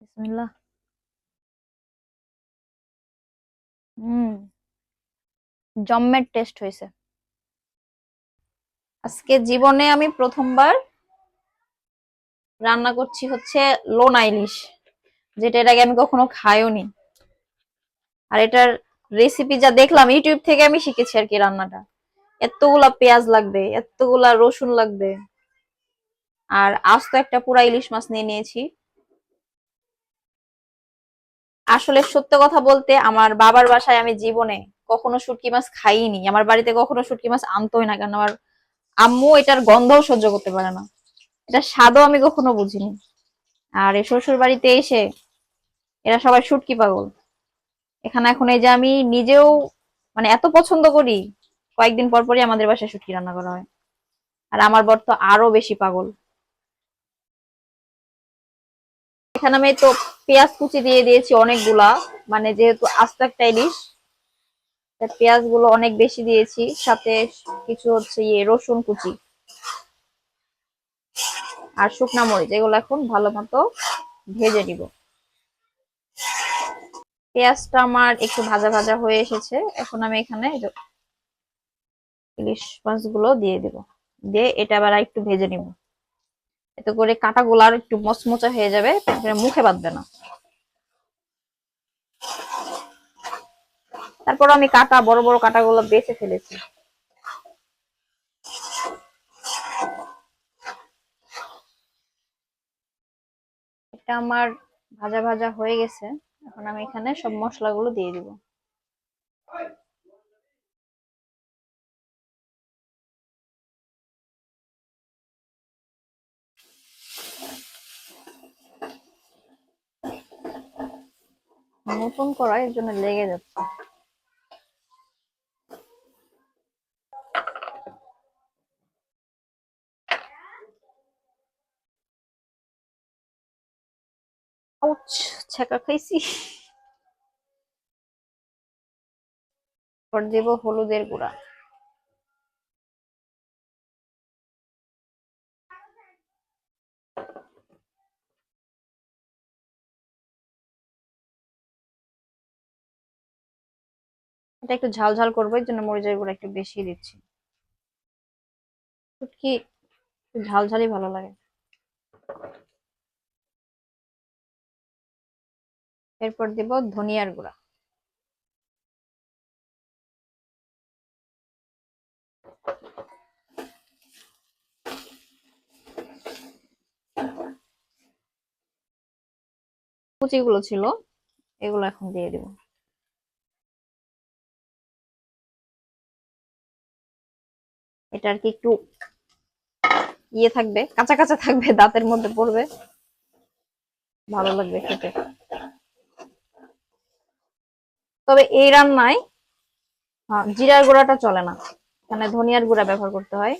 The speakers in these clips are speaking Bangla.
বিসমিল্লাহ হুম, জম্মের টেস্ট হয়েছে। আজকে জীবনে আমি প্রথমবার রান্না করছি হচ্ছে লোনা ইলিশ, যেটা এর আগে আমি কখনো খাইওনি। আর এটার রেসিপি যা দেখলাম ইউটিউব থেকে আমি শিখেছি আর কি রান্নাটা। এতগুলা পেঁয়াজ লাগবে, এতগুলা রসুন লাগবে। আর আস্ত একটা পুরা ইলিশ মাছ নিয়ে নিয়েছি। আসলে সত্য কথা বলতে আমার বাবার বাসায় আমি জীবনে কখনো শুটকি মাছ খাইনি। আমার বাড়িতে কখনো শুটকি মাছ আনতোই না, কারণ আমার আম্মু এটার গন্ধও সহ্য করতে পারে না। এটা স্বাদও আমি কখনো বুঝিনি। আর এই শ্বশুর বাড়িতে এসে এরা সবাই শুটকি পাগল। এখানে এখন এই যে আমি নিজেও মানে এত পছন্দ করি, কয়েকদিন পর পরই আমাদের বাসায় শুটকি রান্না করা হয়। আর আমার বর তো আরও বেশি পাগল। এখানে আমি তো পেঁয়াজ কুচি দিয়ে দিয়েছি অনেকগুলা মানে যেহেতু আস্ত একটা পেঁয়াজগুলো অনেক বেশি দিয়েছি, সাথে কিছু হচ্ছে ইয়ে রসুন কুচি আর শুকনা মরিচ এগুলো এখন ভালো মতো ভেজে নিব। পেঁয়াজটা আমার একটু ভাজা ভাজা হয়ে এসেছে, এখন আমি এখানে ইলিশ মাছগুলো দিয়ে দিব, দিয়ে এটা আবার একটু ভেজে নিব। এতে করে কাঁটাগুলো আর একটু মচমচা হয়ে যাবে মুখে বাঁধবে না। তারপর আমি কাটা, বড় বড় কাটাগুলো বেছে ফেলেছি। এটা আমার ভাজা ভাজা হয়ে গেছে। এখন আমি এখানে সব মশলাগুলো দিয়ে দিব। নতুন করা এর জন্য লেগে যাচ্ছে। দেবো হলুদের গুঁড়া। এটা একটু ঝাল ঝাল করব, এর জন্য মরিচের গুঁড়া একটু বেশি দিচ্ছি। কি ঝাল ঝালই ভালো লাগে। এরপর দিব ধনিয়ার গুঁড়া। কুচিগুলো ছিল, এগুলো এখন দিয়ে দিব। এটা আর কি একটু ইয়ে থাকবে, কাঁচা কাঁচা থাকবে, দাঁতের মধ্যে পড়বে। ভালো লাগবে খেতে। তবে এই রান্নায় জিরার গুঁড়াটা চলে না। এখানে ধনিয়ার গুঁড়া ব্যবহার করতে হয়।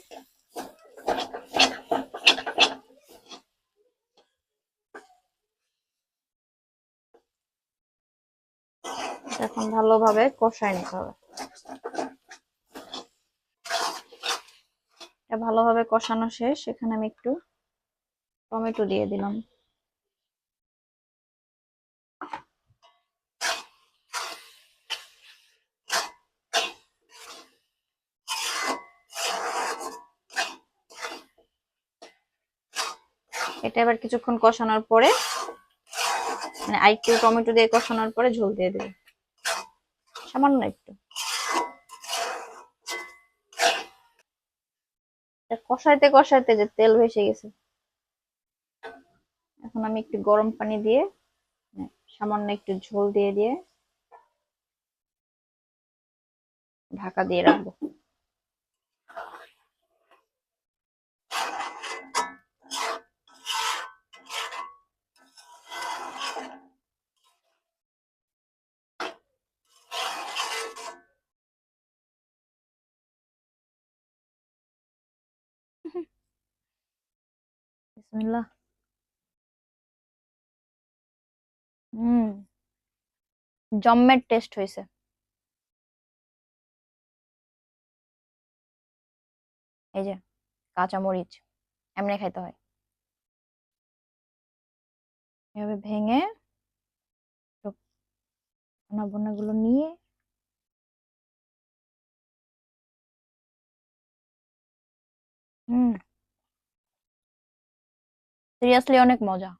এখন ভালোভাবে কষায় নিতে হবে। এটা ভালোভাবে কষানো শেষ। এখানে আমি একটু টমেটো দিয়ে দিলাম। এটা এবার কিছুক্ষণ কষানোর পরে মানে আরেকটু টমেটো দিয়ে কষানোর পরে ঝোল দিয়ে দেবে। সামান্য একটু। কষাইতে কষাইতে যে তেল ভেসে গেছে। এখন আমি একটু গরম পানি দিয়ে মানে সামান্য একটু ঝোল দিয়ে দিয়ে ঢাকা দিয়ে রাখব। বিসমিল্লাহ হুম। জম্মের টেস্ট হয়েছে। এই যে কাঁচা মরিচ এমনি খাইতে হয়। এভাবে ভেঙে বোনা গুলো নিয়ে হুম। সিরিয়াসলি অনেক মজা।